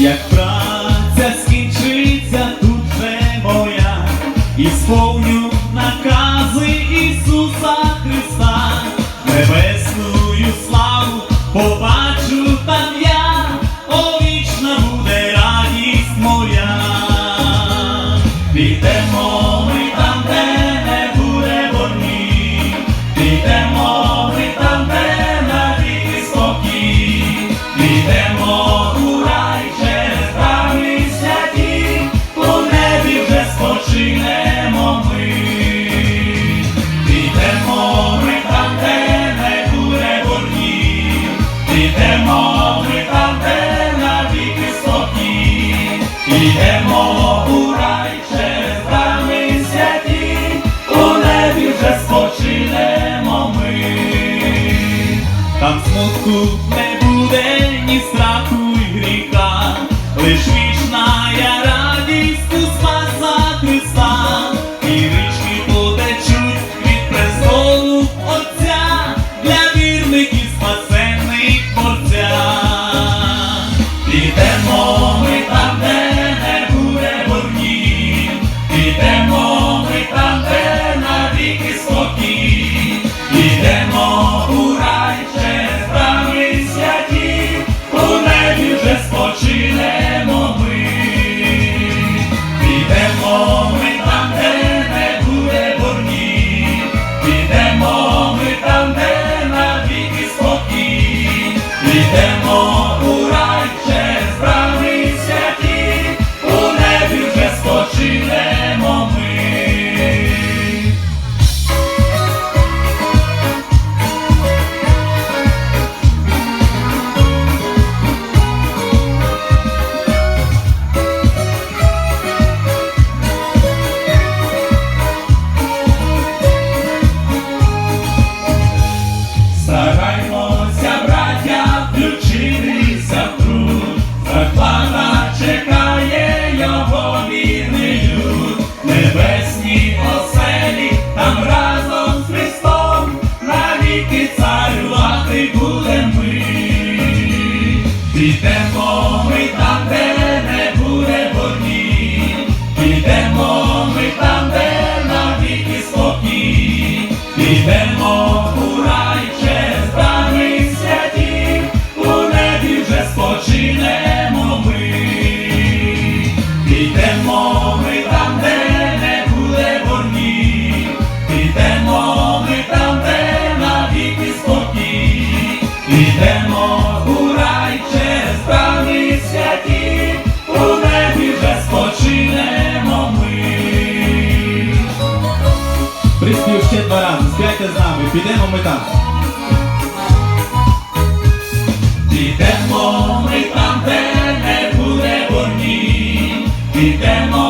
як праця скінчиться тут же моя, і сповню накази Ісуса Христа, небесною славу побачу там я, о вічна буде радість моя, Підемо смутку не буде ні страху і гріха, лиш він. remorso. Підемо ми там, де не буде борні, підемо ми там, де навіки спокій, підемо. є баран, сп'яйте з нами, підемо ми там. Підемо ми там, де не буде вогні, підемо.